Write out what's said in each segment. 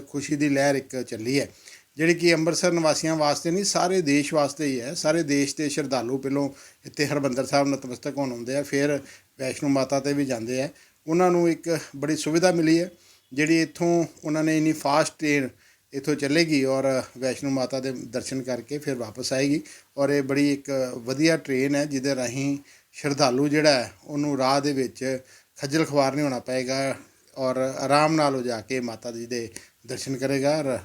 ਖੁਸ਼ੀ ਦੀ ਲਹਿਰ ਇੱਕ ਚੱਲੀ ਹੈ। ਜਿਹੜੀ ਕਿ ਅੰਮ੍ਰਿਤਸਰ ਨਿਵਾਸੀਆਂ ਵਾਸਤੇ ਨਹੀਂ, ਸਾਰੇ ਦੇਸ਼ ਵਾਸਤੇ ਹੀ ਹੈ। ਸਾਰੇ ਦੇਸ਼ ਦੇ ਸ਼ਰਧਾਲੂ ਪਹਿਲੋਂ ਇੱਥੇ ਹਰਬੰਦਰ ਸਾਹਿਬ ਨਤਮਸਤਕ ਹੋਣ ਆਉਂਦੇ ਆ, ਫਿਰ ਵੈਸ਼ਨੋ ਮਾਤਾ ਤੇ ਵੀ ਜਾਂਦੇ ਆ। ਉਹਨਾਂ ਨੂੰ ਇੱਕ ਬੜੀ ਸੁਵਿਧਾ ਮਿਲੀ ਹੈ, ਜਿਹੜੀ ਇੱਥੋਂ ਉਹਨਾਂ ਨੇ ਇੰਨੀ ਫਾਸਟ ਟ੍ਰੇਨ ਇੱਥੋਂ ਚੱਲੇਗੀ ਔਰ ਵੈਸ਼ਨੋ ਮਾਤਾ ਦੇ ਦਰਸ਼ਨ ਕਰਕੇ ਫਿਰ ਵਾਪਸ ਆਏਗੀ। ਔਰ ਇਹ ਬੜੀ ਇੱਕ ਵਧੀਆ ਟ੍ਰੇਨ ਹੈ, ਜਿਹਦੇ ਰਾਹੀਂ ਸ਼ਰਧਾਲੂ ਜਿਹੜਾ ਹੈ, ਉਹਨੂੰ ਰਾਹ ਦੇ ਵਿੱਚ ਖੱਜਲ ਖਵਾਰ ਨਹੀਂ ਹੋਣਾ ਪਏਗਾ ਔਰ ਆਰਾਮ ਨਾਲ ਉਹ ਜਾ ਕੇ ਮਾਤਾ ਜੀ ਦੇ ਦਰਸ਼ਨ ਕਰੇਗਾ ਔਰ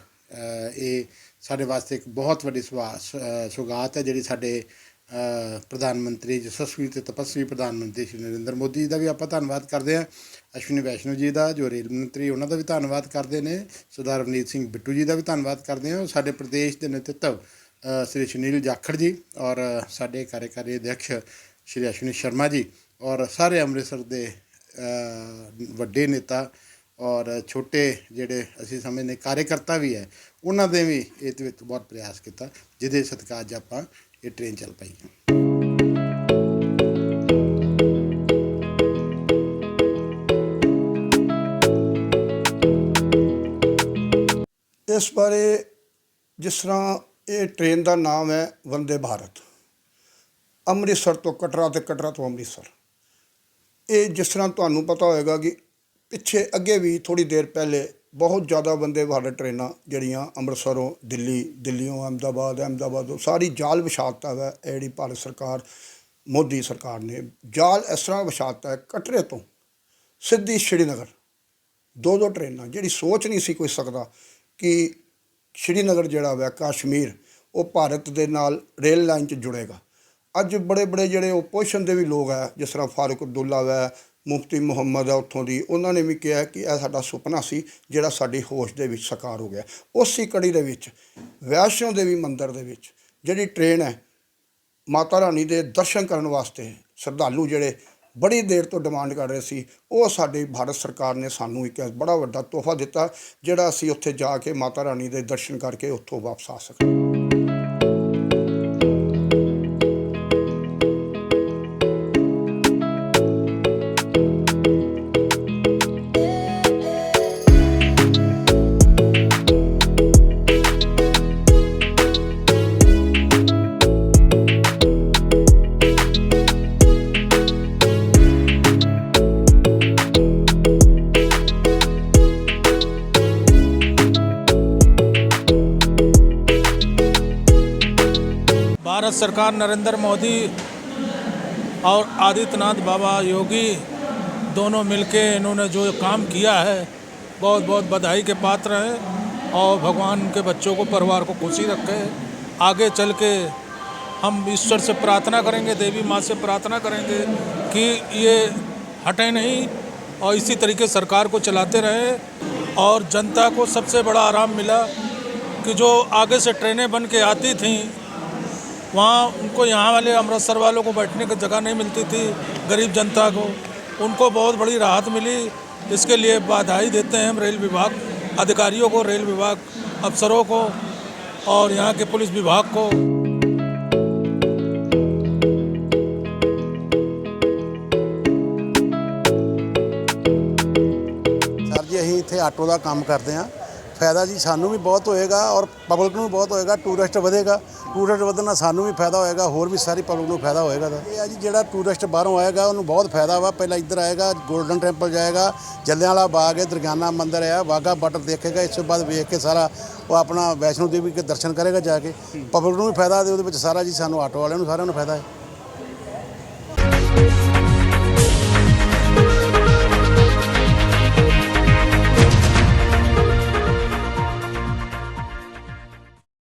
ਇਹ ਸਾਡੇ ਵਾਸਤੇ ਇੱਕ ਬਹੁਤ ਵੱਡੀ ਸੁਆ- ਸ- ਸੁਗਾਤ ਹੈ ਜਿਹੜੀ ਸਾਡੇ ਪ੍ਰਧਾਨ ਮੰਤਰੀ ਯਸ਼ਸਵੀ ਤੇ ਤਪਸਵੀ ਪ੍ਰਧਾਨ ਮੰਤਰੀ ਸ਼੍ਰੀ ਨਰਿੰਦਰ ਮੋਦੀ ਜੀ ਦਾ ਵੀ ਆਪਾਂ ਧੰਨਵਾਦ ਕਰਦੇ ਹਾਂ। ਅਸ਼ਵਨੀ ਵੈਸ਼ਨੋ ਜੀ ਦਾ, ਜੋ ਰੇਲ ਮੰਤਰੀ ਉਹਨਾਂ ਦਾ ਵੀ ਧੰਨਵਾਦ ਕਰਦੇ ਨੇ। ਸਰਦਾਰ ਰਵਨੀਤ ਸਿੰਘ ਬਿੱਟੂ ਜੀ ਦਾ ਵੀ ਧੰਨਵਾਦ ਕਰਦੇ ਹਾਂ। ਸਾਡੇ ਪ੍ਰਦੇਸ਼ ਦੇ ਨੇਤਿਤਵ ਸ੍ਰੀ ਸੁਨੀਲ ਜਾਖੜ ਜੀ ਔਰ ਸਾਡੇ ਕਾਰਜਕਾਰੀ ਅਧਿਕਸ਼ ਸ਼੍ਰੀ ਅਸ਼ਵਨੀ ਸ਼ਰਮਾ ਜੀ ਔਰ ਸਾਰੇ ਅੰਮ੍ਰਿਤਸਰ ਦੇ ਵੱਡੇ ਨੇਤਾ ਔਰ ਛੋਟੇ ਜਿਹੜੇ ਅਸੀਂ ਸਮਝਦੇ ਕਾਰਜਕਰਤਾ ਵੀ ਹੈ, ਉਹਨਾਂ ਦੇ ਵੀ ਇਹਦੇ ਵਿੱਚ ਬਹੁਤ ਪ੍ਰਯਾਸ ਕੀਤਾ, ਜਿਹਦੇ ਸਦਕਾ ਅੱਜ ਆਪਾਂ ਇਹ ਟ੍ਰੇਨ ਚੱਲ ਪਈ ਹੈ। ਇਸ ਬਾਰੇ ਜਿਸ ਤਰ੍ਹਾਂ ਇਹ ਟ੍ਰੇਨ ਦਾ ਨਾਮ ਹੈ ਵੰਦੇ ਭਾਰਤ, ਅੰਮ੍ਰਿਤਸਰ ਤੋਂ ਕਟਰਾ ਤੇ ਕਟਰਾ ਤੋਂ ਅੰਮ੍ਰਿਤਸਰ। ਇਹ ਜਿਸ ਤਰ੍ਹਾਂ ਤੁਹਾਨੂੰ ਪਤਾ ਹੋਵੇਗਾ ਕਿ ਪਿੱਛੇ ਅੱਗੇ ਵੀ ਥੋੜੀ ਦੇਰ ਪਹਿਲੇ ਬਹੁਤ ਜ਼ਿਆਦਾ ਬੰਦੇ ਭਾਰਤ ਟ੍ਰੇਨਾਂ ਜਿਹੜੀਆਂ ਅੰਮ੍ਰਿਤਸਰੋਂ ਦਿੱਲੀ ਦਿੱਲੀੋਂ ਅਹਿਮਦਾਬਾਦ, ਅਹਿਮਦਾਬਾਦੋਂ ਸਾਰੀ ਜਾਲ ਵਿਛਾਤਾ ਹੈ ਜਿਹੜੀ ਭਾਰਤ ਸਰਕਾਰ, ਮੋਦੀ ਸਰਕਾਰ ਨੇ। ਜਾਲ ਇਸ ਤਰ੍ਹਾਂ ਵਿਛਾਤਾ ਹੈ, ਕਟਰੇ ਤੋਂ ਸਿੱਧੀ ਸ਼੍ਰੀਨਗਰ। ਦੋ ਦੋ ਟ੍ਰੇਨਾਂ, ਜਿਹੜੀ ਸੋਚ ਨਹੀਂ ਸੀ ਕੋਈ ਸਕਦਾ ਕਿ ਸ਼੍ਰੀਨਗਰ ਜਿਹੜਾ ਵਾ, ਕਸ਼ਮੀਰ, ਉਹ ਭਾਰਤ ਦੇ ਨਾਲ ਰੇਲ ਲਾਈਨ 'ਚ ਜੁੜੇਗਾ। ਅੱਜ ਬੜੇ ਬੜੇ ਜਿਹੜੇ ਓਪੋਜੀਸ਼ਨ ਦੇ ਵੀ ਲੋਕ ਆ, ਜਿਸ ਤਰ੍ਹਾਂ ਫਾਰੂਕ ਅਬਦੁੱਲਾ ਵਾ ਮੁਫਤੀ ਮੁਹੰਮਦ ਆ ਉੱਥੋਂ ਦੀ, ਉਹਨਾਂ ਨੇ ਵੀ ਕਿਹਾ ਕਿ ਇਹ ਸਾਡਾ ਸੁਪਨਾ ਸੀ ਜਿਹੜਾ ਸਾਡੀ ਹੋਸ਼ ਦੇ ਵਿੱਚ ਸਾਕਾਰ ਹੋ ਗਿਆ। ਉਸੇ ਕੜੀ ਦੇ ਵਿੱਚ, ਵੈਸ਼ਨੋ ਦੇਵੀ ਮੰਦਿਰ ਦੇ ਵਿੱਚ ਜਿਹੜੀ ਟ੍ਰੇਨ ਹੈ, ਮਾਤਾ ਰਾਣੀ ਦੇ ਦਰਸ਼ਨ ਕਰਨ ਵਾਸਤੇ ਸ਼ਰਧਾਲੂ ਜਿਹੜੇ ਬੜੀ ਦੇਰ ਤੋਂ ਡਿਮਾਂਡ ਕਰ ਰਹੇ ਸੀ, ਉਹ ਸਾਡੇ ਭਾਰਤ ਸਰਕਾਰ ਨੇ ਸਾਨੂੰ ਇੱਕ ਬੜਾ ਵੱਡਾ ਤੋਹਫਾ ਦਿੱਤਾ, ਜਿਹੜਾ ਅਸੀਂ ਉੱਥੇ ਜਾ ਕੇ ਮਾਤਾ ਰਾਣੀ ਦੇ ਦਰਸ਼ਨ ਕਰਕੇ ਉੱਥੋਂ ਵਾਪਸ ਆ ਸਕਾਂ भारत सरकार नरेंद्र मोदी और आदित्यनाथ बाबा योगी दोनों मिलके इन्होंने जो काम किया है बहुत बहुत बधाई के पात्र हैं और भगवान उनके बच्चों को, परिवार को खुशी रखे। आगे चल के हम ईश्वर से प्रार्थना करेंगे, देवी माँ से प्रार्थना करेंगे कि ये हटे नहीं और इसी तरीके सरकार को चलाते रहे और जनता को सबसे बड़ा आराम मिला कि जो आगे से ट्रेनें बन के आती थीं वहाँ उनको यहाँ वाले अमृतसर वालों को बैठने की जगह नहीं मिलती थी गरीब जनता को उनको बहुत बड़ी राहत मिली इसके लिए बधाई देते हैं हम रेल विभाग अधिकारियों को रेल विभाग अफसरों को और यहाँ के पुलिस विभाग को ਸਰ ਜੀ ਅਸੀਂ ਇੱਥੇ ਆਟੋ ਦਾ ਕੰਮ ਕਰਦੇ ਹਾਂ ਫਾਇਦਾ ਜੀ ਸਾਨੂੰ ਵੀ ਬਹੁਤ ਹੋਏਗਾ ਔਰ ਪਬਲਿਕ ਨੂੰ ਵੀ ਬਹੁਤ ਹੋਏਗਾ, ਟੂਰਿਸਟ ਵਧੇਗਾ। ਟੂਰਿਸਟ ਵਧਣ ਨਾਲ ਸਾਨੂੰ ਵੀ ਫਾਇਦਾ ਹੋਏਗਾ, ਹੋਰ ਵੀ ਸਾਰੀ ਪਬਲਿਕ ਨੂੰ ਫਾਇਦਾ ਹੋਏਗਾ ਦਾ ਇਹ ਆ ਜੀ ਜਿਹੜਾ ਟੂਰਿਸਟ ਬਾਹਰੋਂ ਆਏਗਾ, ਉਹਨੂੰ ਬਹੁਤ ਫਾਇਦਾ ਵਾ। ਪਹਿਲਾਂ ਇੱਧਰ ਆਏਗਾ, ਗੋਲਡਨ ਟੈਂਪਲ ਜਾਏਗਾ ਜਲਿਆਂਵਾਲਾ ਬਾਗ ਹੈ, ਦਰਗਾਨਾ ਮੰਦਿਰ ਹੈ ਵਾਗਾ ਬਾਰਡਰ ਦੇਖੇਗਾ, ਇਸ ਤੋਂ ਬਾਅਦ ਵੇਖ ਕੇ ਸਾਰਾ ਉਹ ਆਪਣਾ ਵੈਸ਼ਨੋ ਦੇਵੀ ਦੇ ਦਰਸ਼ਨ ਕਰੇਗਾ ਜਾ ਕੇ। ਪਬਲਿਕ ਨੂੰ ਵੀ ਫਾਇਦਾ ਦੇ ਉਹਦੇ ਵਿੱਚ ਸਾਰਾ ਜੀ ਸਾਨੂੰ ਆਟੋ ਵਾਲਿਆਂ ਨੂੰ ਸਾਰਿਆਂ ਨੂੰ ਫਾਇਦਾ ਹੈ।